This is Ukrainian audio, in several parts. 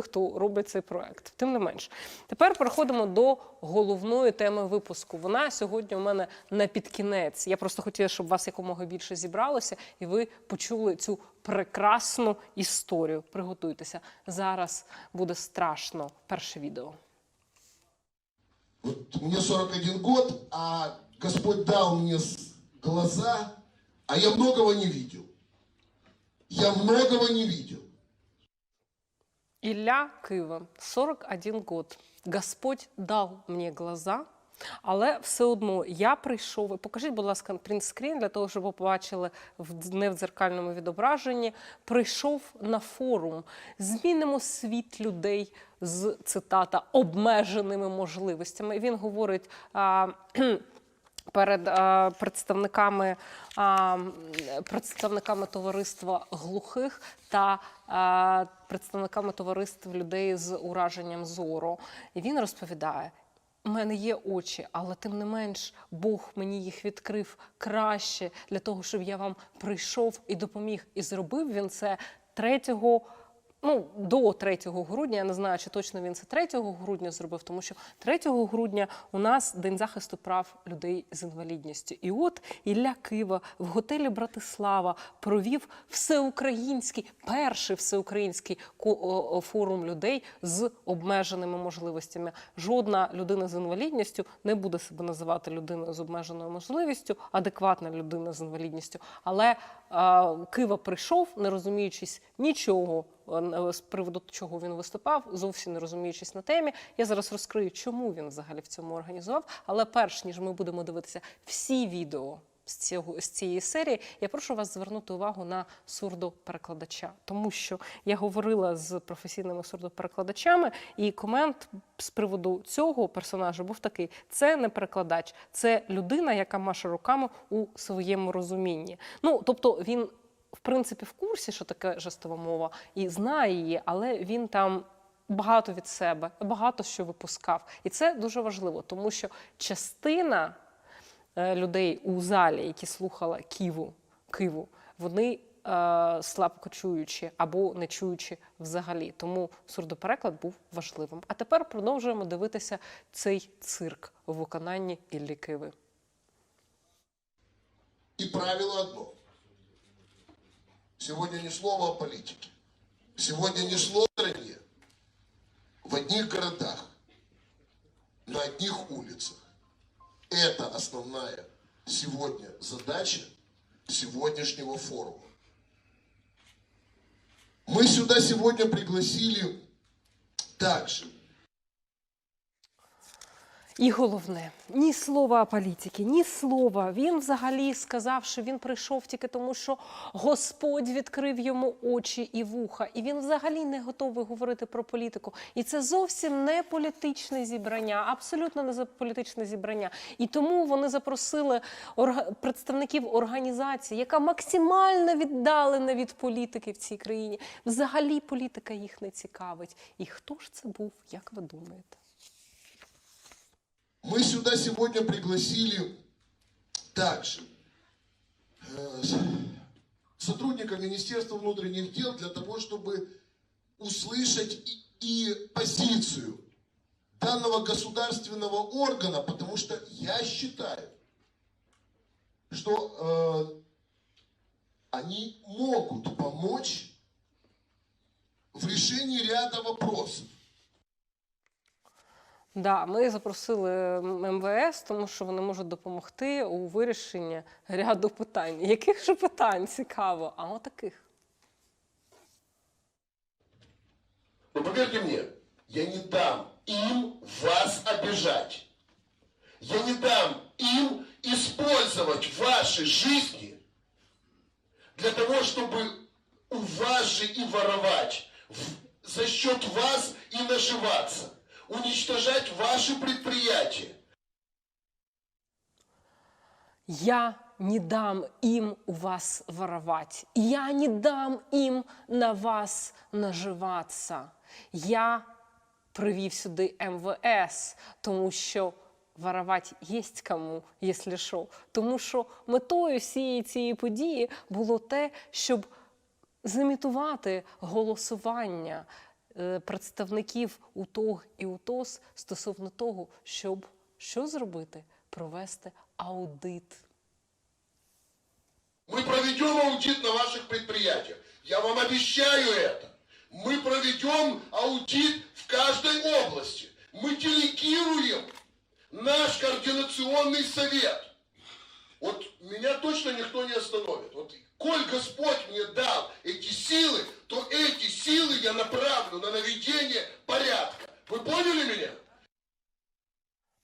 люди, хто роблять цей проект. Тим не менш, тепер переходимо до головної теми випуску. Вона сьогодні у мене на підкінець. Я просто хотіла, щоб вас якомога більше зібралося, і ви почули цю прекрасну історію. Приготуйтеся зараз. Буде страшно. Перше відео. Вот мне 41 год, а Господь дал мне глаза, а я многого не видел. Я многого не видел. Ілля Кива, 41 год. Господь дав мені глаза, але все одно я прийшов. Покажіть, будь ласка, принтскрін для того, щоб ви побачили не в дзеркальному відображенні. Прийшов на форум. Змінимо світ людей з цитата обмеженими можливостями. Він говорить. А, перед е, представниками, е, представниками товариства глухих та е, представниками товариств людей з ураженням зору. І він розповідає. У мене є очі, але тим не менш Бог мені їх відкрив краще для того, щоб я вам прийшов і допоміг. І зробив він це 3 ну, до 3 грудня. Я не знаю, чи точно він це 3 грудня зробив, тому що 3 грудня у нас День захисту прав людей з інвалідністю. І от Ілля Кива в готелі Братислава провів всеукраїнський, перший всеукраїнський форум людей з обмеженими можливостями. Жодна людина з інвалідністю не буде себе називати людиною з обмеженою можливістю, адекватна людина з інвалідністю. Але Кива прийшов, не розуміючись нічого е, з приводу чого він виступав, зовсім не розуміючись на темі. Я зараз розкрию, чому він взагалі в цьому організував. Але перш ніж ми будемо дивитися всі відео з цього з цієї серії, я прошу вас звернути увагу на сурдоперекладача, тому що я говорила з професійними сурдоперекладачами, і комент з приводу цього персонажа був такий: це не перекладач, це людина, яка маше руками у своєму розумінні. Ну тобто він. В принципі, в курсі, що таке жестова мова, і знає її, але він там багато від себе, багато що випускав. І це дуже важливо, тому що частина людей у залі, які слухали Ківу, Киву, вони е, слабко чуючі або не чуючі взагалі. Тому сурдопереклад був важливим. А тепер продовжуємо дивитися цей цирк у виконанні Іллі Киви. И правило одно. Сегодня ни слова о политике. Сегодня ни слова. В одних городах, на одних улицах. Это основная сегодня задача сегодняшнего форума. Мы сюда сегодня пригласили также І головне, ні слова політики, ні слова. Він взагалі сказав, що він прийшов тільки тому, що Господь відкрив йому очі і вуха, і він взагалі не готовий говорити про політику. І це зовсім не політичне зібрання, абсолютно не політичне зібрання. І тому вони запросили представників організації, яка максимально віддалена від політики в цій країні. Взагалі політика їх не цікавить. І хто ж це був, як ви думаєте? Мы сюда сегодня пригласили также э, сотрудника Министерства внутренних дел для того, чтобы услышать и, и позицию данного государственного органа, потому что я считаю, что э, они могут помочь в решении ряда вопросов. Да, ми запросили МВС, тому що вони можуть допомогти у вирішенні ряду питань. Яких же питань цікаво? А от таких. Но поверьте мне, я не дам им вас обижать. Я не дам им использовать ваши жизни для того, чтобы у вас же и воровать, за счет вас и наживаться, уничтожать ваши предприятия. Я не дам им у вас воровать. Я не дам им на вас наживатися. Я привів сюди МВС, тому що воровать є кому, якщо що. Тому що метою всієї цієї події було те, щоб зимітувати голосування представників УТОГ і УТОС стосовно того, щоб що зробити? Провести аудит. Мы проведем аудит на ваших предприятиях. Я вам обещаю это. Мы проведем аудит в каждой области. Мы делегируем наш координационный совет. Вот меня точно никто не остановит. Вот коль Господь мне дал эти силы, то эти силы я направлю на наведение порядка. Вы поняли меня?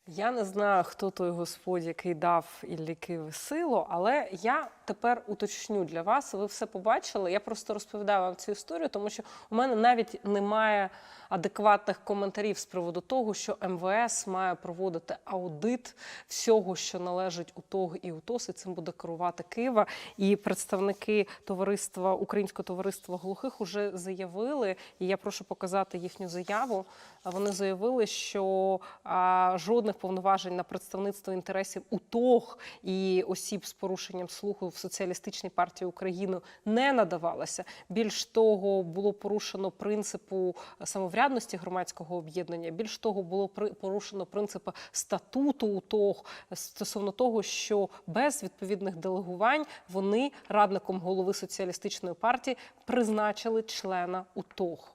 Я не знаю, хто той Господь, який дав Іллі Києві силу, але я тепер уточню для вас. Ви все побачили. Я просто розповідаю вам цю історію, тому що у мене навіть немає адекватних коментарів з приводу того, що МВС має проводити аудит всього, що належить УТОГ і УТОС, і цим буде керувати Києва. І представники товариства Українського товариства глухих уже заявили, і я прошу показати їхню заяву. Вони заявили, що а, жодних повноважень на представництво інтересів УТОГ і осіб з порушенням слуху в соціалістичній партії України не надавалося. Більш того, було порушено принципу самоврядності громадського об'єднання. Більш того, було порушено принципи статуту УТОГ стосовно того, що без відповідних делегувань вони радником голови соціалістичної партії призначили члена УТОГ.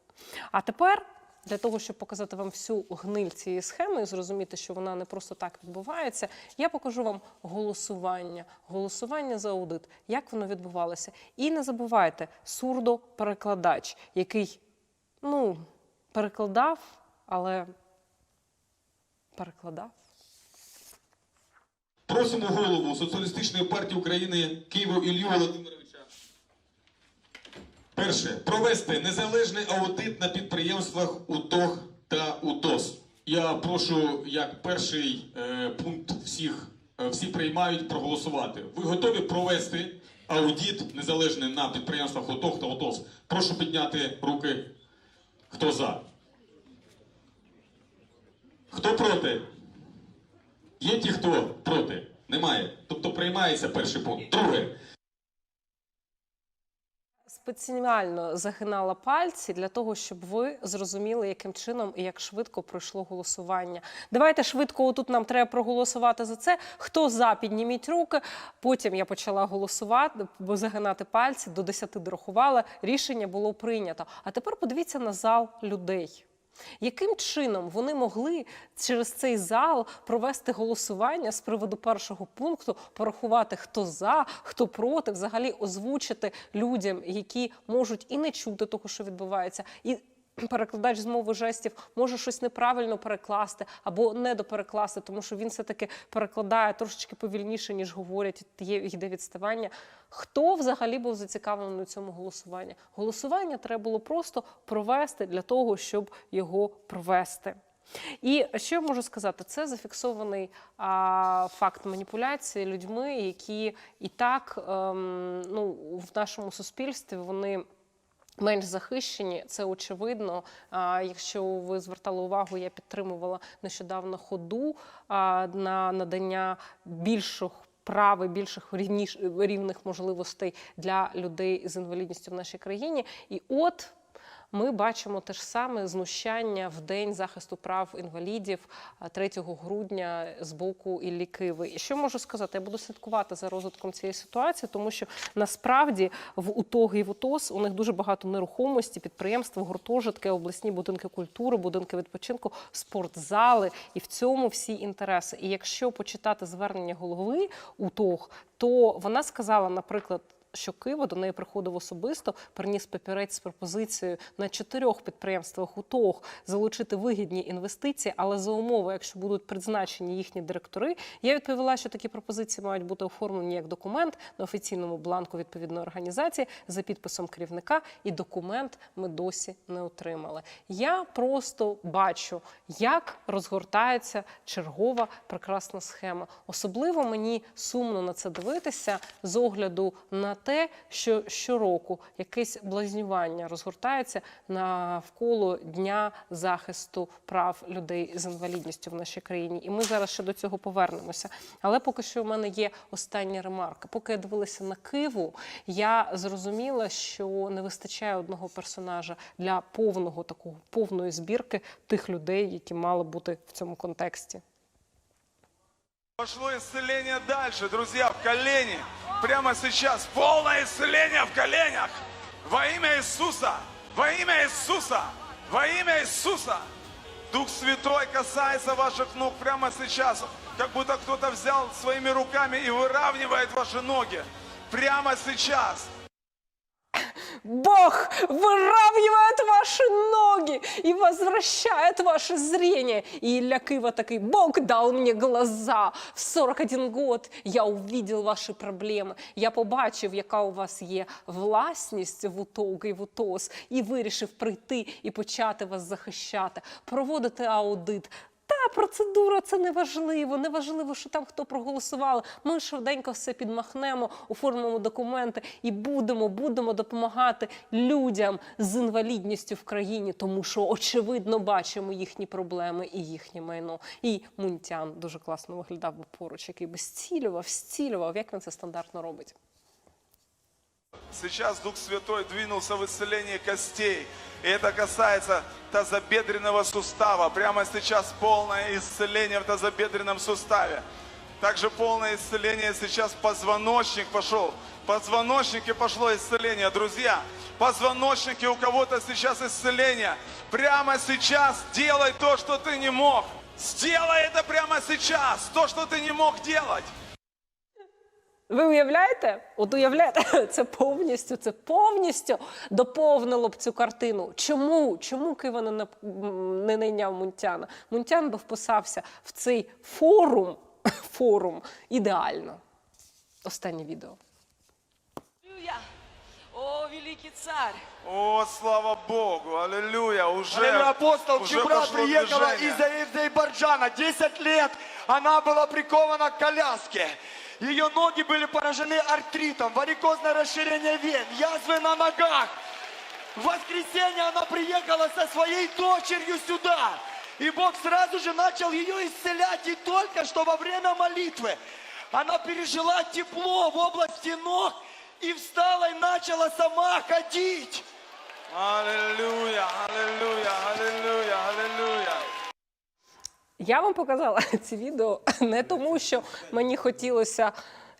А тепер для того, щоб показати вам всю гниль цієї схеми і зрозуміти, що вона не просто так відбувається, я покажу вам голосування, голосування за аудит, як воно відбувалося. І не забувайте, сурдо-перекладач, який ну, перекладав, але перекладав. Просимо голову Соціалістичної партії України Києва Ілью Володимировича. Перше. Провести незалежний аудит на підприємствах УТОГ та УТОС. Я прошу, як перший е, пункт всіх, е, всі приймають проголосувати. Ви готові провести аудит незалежний на підприємствах УТОГ та УТОС? Прошу підняти руки. Хто за? Хто проти? Є ті, хто проти? Немає. Тобто приймається перший пункт. Друге. Спеціально загинала пальці для того, щоб ви зрозуміли, яким чином і як швидко пройшло голосування. Давайте швидко отут нам треба проголосувати за це. Хто за, підніміть руки. Потім я почала голосувати, бо загинати пальці до 10 дорахувала. Рішення було прийнято. А тепер подивіться на зал людей. Яким чином вони могли через цей зал провести голосування з приводу першого пункту, порахувати, хто за, хто проти, взагалі озвучити людям, які можуть і не чути того, що відбувається, і перекладач з мови жестів може щось неправильно перекласти або недоперекласти, тому що він все-таки перекладає трошечки повільніше, ніж говорять, є йде відставання. Хто взагалі був зацікавлений у цьому голосуванні? Голосування треба було просто провести для того, щоб його провести. І що я можу сказати? Це зафіксований а, факт маніпуляції людьми, які і так ем, ну, в нашому суспільстві вони. Менш захищені, це очевидно. Якщо ви звертали увагу, я підтримувала нещодавно ходу на надання більших прав і більших рівніш, рівних можливостей для людей з інвалідністю в нашій країні. І от ми бачимо те ж саме знущання в день захисту прав інвалідів 3 грудня з боку Іллі Киви. І що можу сказати? Я буду слідкувати за розвитком цієї ситуації, тому що насправді в УТОГ і в УТОС у них дуже багато нерухомості, підприємства, гуртожитки, обласні будинки культури, будинки відпочинку, спортзали, і в цьому всі інтереси. І якщо почитати звернення голови УТОГ, то вона сказала, наприклад. Що Києва до неї приходив особисто, приніс папірець з пропозицією на чотирьох підприємствах УТОГ залучити вигідні інвестиції, але за умови, якщо будуть призначені їхні директори, я відповіла, що такі пропозиції мають бути оформлені як документ на офіційному бланку відповідної організації за підписом керівника, і документ ми досі не отримали. Я просто бачу, як розгортається чергова прекрасна схема. Особливо мені сумно на це дивитися з огляду на те, що щороку якесь блазнювання розгортається навколо Дня захисту прав людей з інвалідністю в нашій країні. І ми зараз ще до цього повернемося. Але поки що в мене є остання ремарка. Поки я дивилася на Киву, я зрозуміла, що не вистачає одного персонажа для повного такого повної збірки тих людей, які мали бути в цьому контексті. Пошло исцеление дальше, друзья, в колени. Прямо сейчас полное исцеление в коленях. Во имя Иисуса, во имя Иисуса, во имя Иисуса. Дух Святой касается ваших ног прямо сейчас, как будто кто-то взял своими руками и выравнивает ваши ноги. Прямо сейчас. Бог выравнивает ваши ноги и возвращает ваше зрение. И Илья Кива такой, Бог дал мне глаза. В 41 год я увидел ваші проблеми. Я побачив, яка у вас є власність в УТОГ і в УТОС, і вирішив прийти і почати вас захищати, проводити аудит. Та процедура це не важливо. Не важливо, що там хто проголосував. Ми швиденько все підмахнемо, оформимо документи і будемо, будемо допомагати людям з інвалідністю в країні, тому що очевидно бачимо їхні проблеми і їхнє майно. І Мунтян дуже класно виглядав би поруч, який би зцілював, зцілював, як він це стандартно робить. Сейчас Дух Святой двинулся в исцеление костей. И это касается тазобедренного сустава. Прямо сейчас полное исцеление в тазобедренном суставе. Также полное исцеление сейчас позвоночник пошел. Позвоночнике пошло исцеление. Друзья, позвоночники у кого-то сейчас исцеление. Прямо сейчас делай то, что ты не мог. Сделай это прямо сейчас. То, что ты не мог делать. Ви уявляєте? От уявляєте, це повністю, це повністю доповнило б цю картину. Чому? Чому Кива не, не найняв Мунтяна? Мунтян би вписався в цей форум, форум ідеально. Останнє відео. О, великий царь! О, слава Богу, аллилуйя, уже, Аллилуйя, апостол уже Чебра приехала движение. из Азербайджана. 10 лет она была прикована к коляске. Ее ноги были поражены артритом, варикозное расширение вен, язвы на ногах. В воскресенье она приехала со своей дочерью сюда. И Бог сразу же начал ее исцелять. И только что во время молитвы она пережила тепло в области ног и встала и начала сама ходить. Аллилуйя, аллилуйя, аллилуйя, аллилуйя. Я вам показала ці відео не тому, що мені хотілося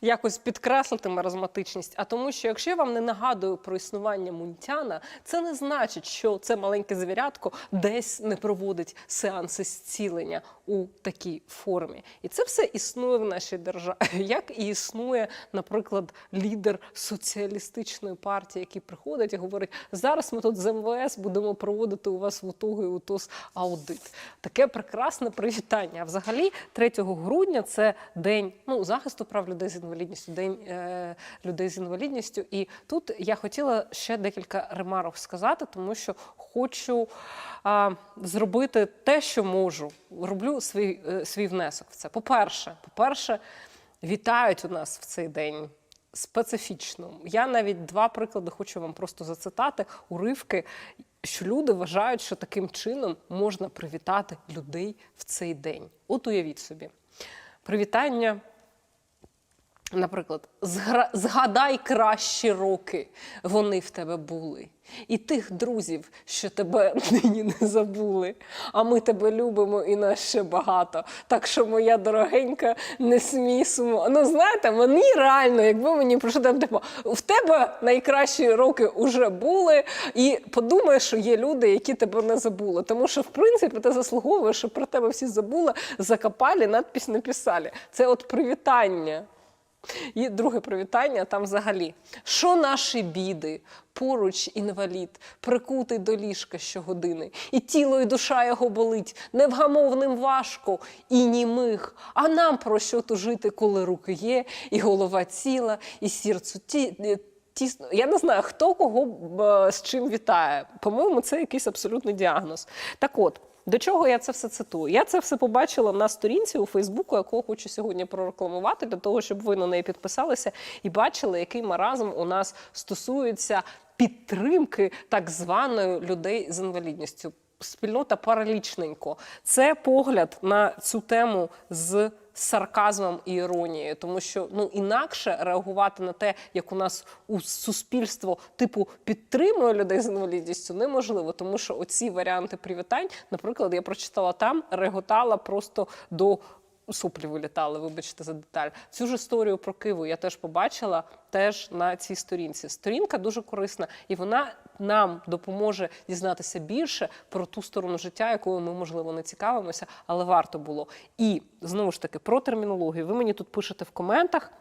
якось підкреслити маразматичність, а тому, що якщо я вам не нагадую про існування мунтяна, це не значить, що це маленьке звірятко десь не проводить сеанси зцілення у такій формі. І це все існує в нашій державі, як і існує, наприклад, лідер соціалістичної партії, який приходить і говорить: зараз ми тут з МВС будемо проводити у вас в УТОГу і УТОС аудит. Таке прекрасне привітання. Взагалі, 3 грудня це день ну, захисту прав людей з інвалідністю, день е, людей з інвалідністю. І тут я хотіла ще декілька ремарок сказати, тому що хочу а, зробити те, що можу. Роблю свій, е, свій внесок в це. По-перше, по-перше, вітають у нас в цей день. Специфічно. Я навіть два приклади хочу вам просто зацитати уривки, що люди вважають, що таким чином можна привітати людей в цей день. От уявіть собі. Привітання Наприклад, «Згра- згадай кращі роки, вони в тебе були. І тих друзів, що тебе нині не забули. А ми тебе любимо і нас ще багато. Так що, моя дорогенька, не смій сумо. Ну, знаєте, мені реально, якби мені прийшли там, типу, в тебе найкращі роки вже були, і подумай, що є люди, які тебе не забули. Тому що, в принципі, ти заслуговуєш, що про тебе всі забули, закопали, надпись написали. Це от привітання. І друге привітання там взагалі. Що наші біди? Поруч інвалід, прикутий до ліжка щогодини, і тіло, і душа його болить, невгамовним важко і німих. А нам про що тужити, коли руки є, і голова ціла, і серцю ті, е, тісно. Я не знаю, хто кого е, з чим вітає. По-моєму, це якийсь абсолютний діагноз. Так от. До чого я це все цитую? Я це все побачила на сторінці у Фейсбуку, яку хочу сьогодні прорекламувати, для того, щоб ви на неї підписалися і бачили, який маразм у нас стосується підтримки так званої людей з інвалідністю. Спільнота паралічненько. Це погляд на цю тему з сарказмом і іронією, тому що ну інакше реагувати на те, як у нас у суспільство типу підтримує людей з інвалідністю, неможливо, тому що оці варіанти привітань, наприклад, я прочитала там, реготала просто до. Суплі вилітали, вибачте за деталь. Цю ж історію про Киву я теж побачила теж на цій сторінці. Сторінка дуже корисна, і вона нам допоможе дізнатися більше про ту сторону життя, якою ми, можливо, не цікавимося, але варто було. І знову ж таки про термінологію. Ви мені тут пишете в коментах.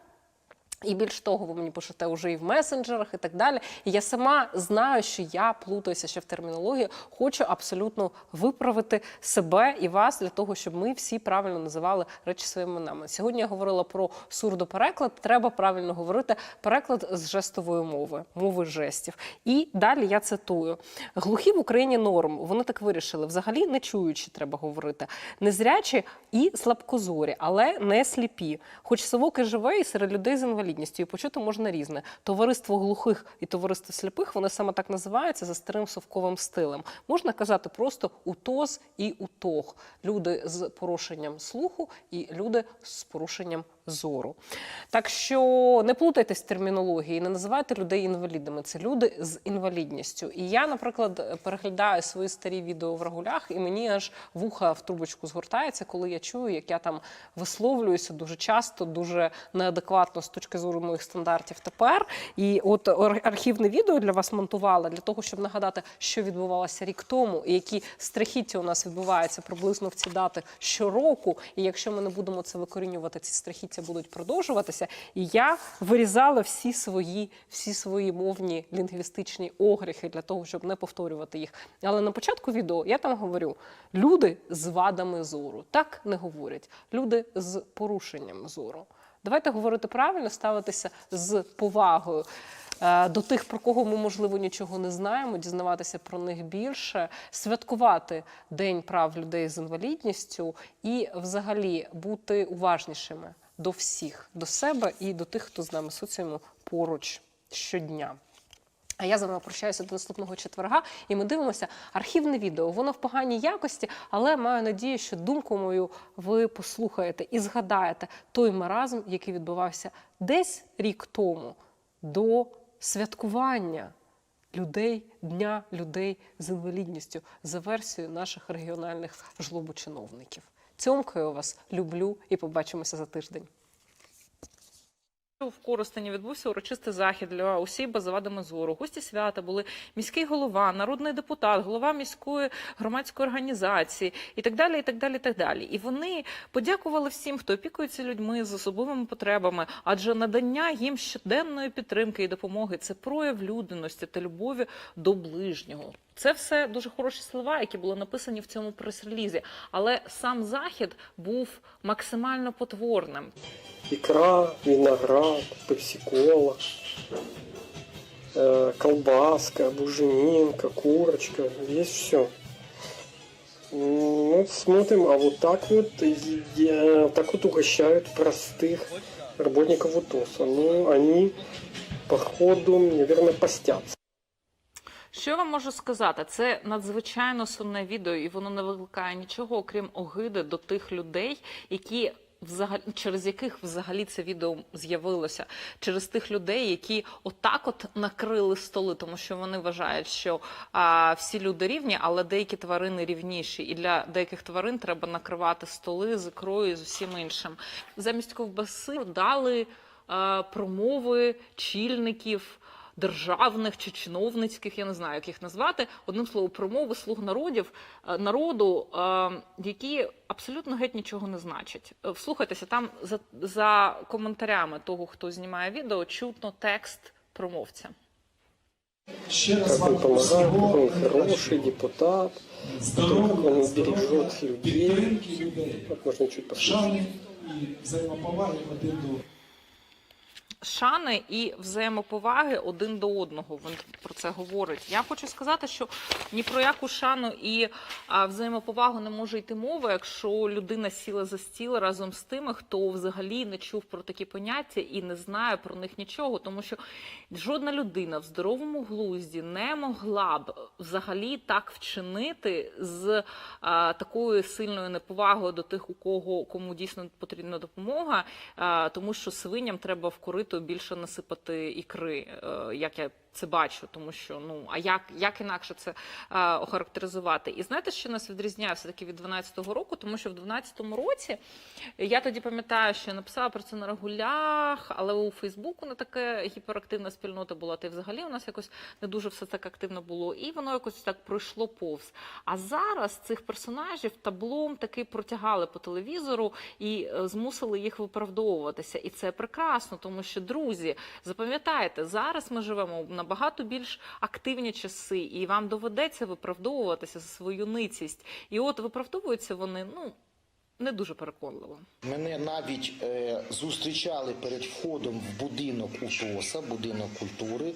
І більш того, ви мені пишете вже і в месенджерах, і так далі. І я сама знаю, що я плутаюся ще в термінології. Хочу абсолютно виправити себе і вас для того, щоб ми всі правильно називали речі своїми іменами. Сьогодні я говорила про сурдопереклад. Треба правильно говорити переклад з жестової мови, мови жестів. І далі я цитую: глухі в Україні норм. Вони так вирішили. Взагалі не чуючи, треба говорити. Незрячі і слабкозорі, але не сліпі. Хоч совок і живе, і серед людей з інвалідністю, і почути можна різне. Товариство глухих і товариство сліпих вони саме так називаються за старим совковим стилем. Можна казати просто УТОЗ і УТОГ. Люди з порушенням слуху і люди з порушенням зору. Так що не плутайтесь термінології, не називайте людей інвалідами. Це люди з інвалідністю. І я, наприклад, переглядаю свої старі відео в регулях, і мені аж вуха в трубочку згортається, коли я чую, як я там висловлююся дуже часто, дуже неадекватно з точки зору моїх стандартів тепер. І от архівне відео для вас монтувала для того, щоб нагадати, що відбувалося рік тому, і які страхіття у нас відбуваються приблизно в ці дати щороку. І якщо ми не будемо це викорінювати, ці страхіття будуть продовжуватися. І я вирізала всі свої, всі свої мовні лінгвістичні огріхи для того, щоб не повторювати їх. Але на початку відео я там говорю: люди з вадами зору так не говорять. Люди з порушенням зору. Давайте говорити правильно, ставитися з повагою е, до тих, про кого ми, можливо, нічого не знаємо, дізнаватися про них більше, святкувати День прав людей з інвалідністю і взагалі бути уважнішими до всіх, до себе і до тих, хто з нами соціуму поруч щодня. А я з вами прощаюся до наступного четверга, і ми дивимося архівне відео. Воно в поганій якості, але маю надію, що думку мою ви послухаєте і згадаєте той маразм, який відбувався десь рік тому до святкування людей Дня людей з інвалідністю за версією наших регіональних жлобочиновників. Цьомкаю вас, люблю і побачимося за тиждень. В Коростені відбувся урочистий захід для осіб без зору. Гості свята були міський голова, народний депутат, голова міської громадської організації і так далі. І так далі. І так далі. І вони подякували всім, хто опікується людьми з особливими потребами, адже надання їм щоденної підтримки і допомоги це прояв людяності та любові до ближнього. Це все дуже хороші слова, які були написані в цьому прес-релізі. Але сам захід був максимально потворним. икра, виноград, пепсикола, э, колбаска, буженинка, курочка, есть все. Ну, смотрим, а вот так вот, и- э, так вот угощают простых работников УТОСа. Ну, они, походу, наверное, постятся. Що я вам можу сказати? Це надзвичайно сумне відео, і воно не викликає нічого, окрім огиди до тих людей, які. Взагалі, через яких взагалі це відео з'явилося, через тих людей, які отак от накрили столи, тому що вони вважають, що а, всі люди рівні, але деякі тварини рівніші, і для деяких тварин треба накривати столи з ікрою з усім іншим. Замість ковбаси дали а, промови чільників державних чи чиновницьких, я не знаю, як їх назвати. Одним словом, промови слуг народів е, народу, е, які абсолютно геть нічого не значать. Е, Вслухайтеся, там за, за коментарями того, хто знімає відео, чутно текст промовця. Ще раз вам он помогает, он хороший депутат, как он здоров'я, бережет людей. підтримки людей, Вот можно чуть посмотреть. шани і взаємоповаги один до шани і взаємоповаги один до одного. Він про це говорить. Я хочу сказати, що ні про яку шану і взаємоповагу не може йти мова, якщо людина сіла за стіл разом з тими, хто взагалі не чув про такі поняття і не знає про них нічого, тому що жодна людина в здоровому глузді не могла б взагалі так вчинити з а, такою сильною неповагою до тих, у кого кому дійсно потрібна допомога, а, тому що свиням треба в корито більше насипати ікри, е, як я це бачу, тому що ну а як, як інакше це е, охарактеризувати? І знаєте, що нас відрізняє все таки від 12-го року, тому що в 12-му році я тоді пам'ятаю, що я написала про це на регулях, але у Фейсбуку не таке гіперактивна спільнота була. Та й взагалі у нас якось не дуже все так активно було, і воно якось так пройшло повз. А зараз цих персонажів таблом таки протягали по телевізору і е, змусили їх виправдовуватися. І це прекрасно, тому що друзі, запам'ятайте, зараз ми живемо в набагато більш активні часи, і вам доведеться виправдовуватися за свою ницість. І от виправдовуються вони ну не дуже переконливо. Мене навіть е, зустрічали перед входом в будинок УТОСа, будинок культури,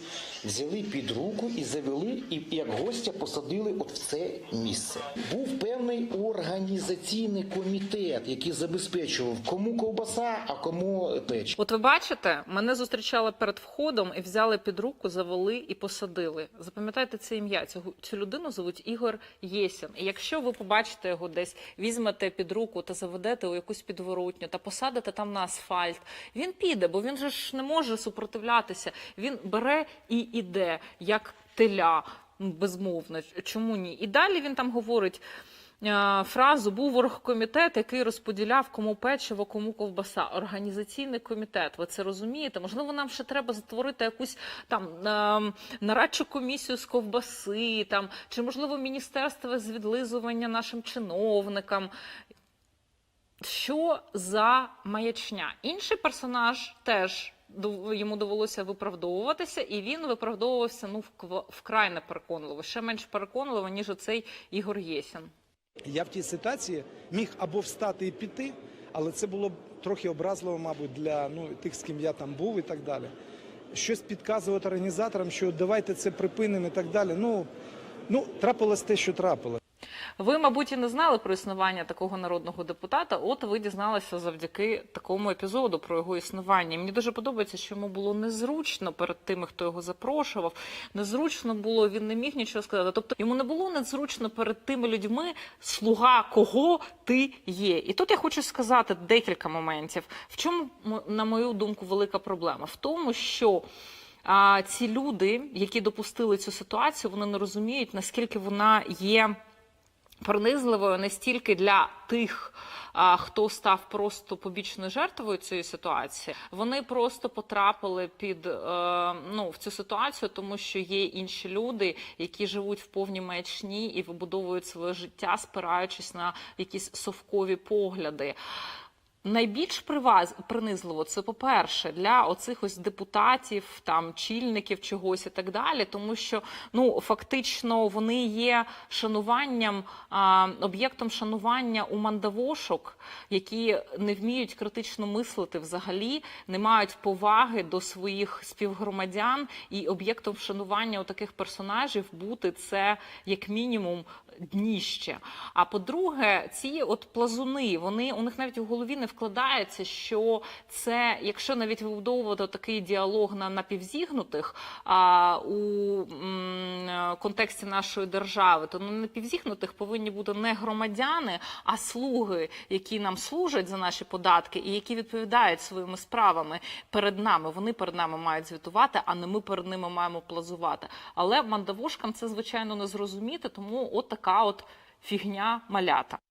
взяли під руку і завели, і як гостя посадили от в це місце. Був певний організаційний комітет, який забезпечував кому ковбаса, а кому печ. От ви бачите, мене зустрічали перед входом і взяли під руку, завели і посадили. Запам'ятайте це ім'я. Цю, цю людину звуть Ігор Єсін. І якщо ви побачите його десь, візьмете під руку та заведете у якусь підворотню та посадите там на асфальт, він піде, бо він же ж не може супротивлятися. Він бере і іде, як теля. ну, Безмовно, чому ні? І далі він там говорить е, фразу був оргкомітет, який розподіляв кому печиво, кому ковбаса. Організаційний комітет. Ви це розумієте? Можливо, нам ще треба створити якусь там е, нарадчу комісію з ковбаси, там чи можливо міністерство з відлизування нашим чиновникам. Що за маячня? Інший персонаж теж йому довелося виправдовуватися, і він виправдовувався ну вкрай непереконливо, ще менш переконливо, ніж оцей Ігор Єсін. Я в тій ситуації міг або встати і піти, але це було б трохи образливо, мабуть, для ну, тих, з ким я там був і так далі. Щось підказувати організаторам, що давайте це припинимо і так далі. Ну, ну трапилось те, що трапилось. Ви, мабуть, і не знали про існування такого народного депутата. От ви дізналися завдяки такому епізоду про його існування. Мені дуже подобається, що йому було незручно перед тими, хто його запрошував. Незручно було, він не міг нічого сказати. Тобто йому не було незручно перед тими людьми, слуга кого ти є. І тут я хочу сказати декілька моментів. В чому, на мою думку, велика проблема? В тому, що. А ці люди, які допустили цю ситуацію, вони не розуміють, наскільки вона є пронизливою не стільки для тих, хто став просто побічною жертвою цієї ситуації. Вони просто потрапили під е, ну в цю ситуацію, тому що є інші люди, які живуть в повній маячні і вибудовують своє життя, спираючись на якісь совкові погляди. Найбільш приваз принизливо це, по-перше, для оцих ось депутатів, там чільників чогось і так далі, тому що ну фактично вони є шануванням, а, об'єктом шанування у мандавошок, які не вміють критично мислити взагалі, не мають поваги до своїх співгромадян, і об'єктом вшанування у таких персонажів бути це як мінімум дніще. А по-друге, ці от плазуни, вони у них навіть у голові не вкладається, що це, якщо навіть вибудовувати такий діалог на напівзігнутих а, у м, контексті нашої держави, то на напівзігнутих повинні бути не громадяни, а слуги, які нам служать за наші податки і які відповідають своїми справами перед нами. Вони перед нами мають звітувати, а не ми перед ними маємо плазувати. Але мандавошкам це звичайно не зрозуміти, тому от така от фігня малята.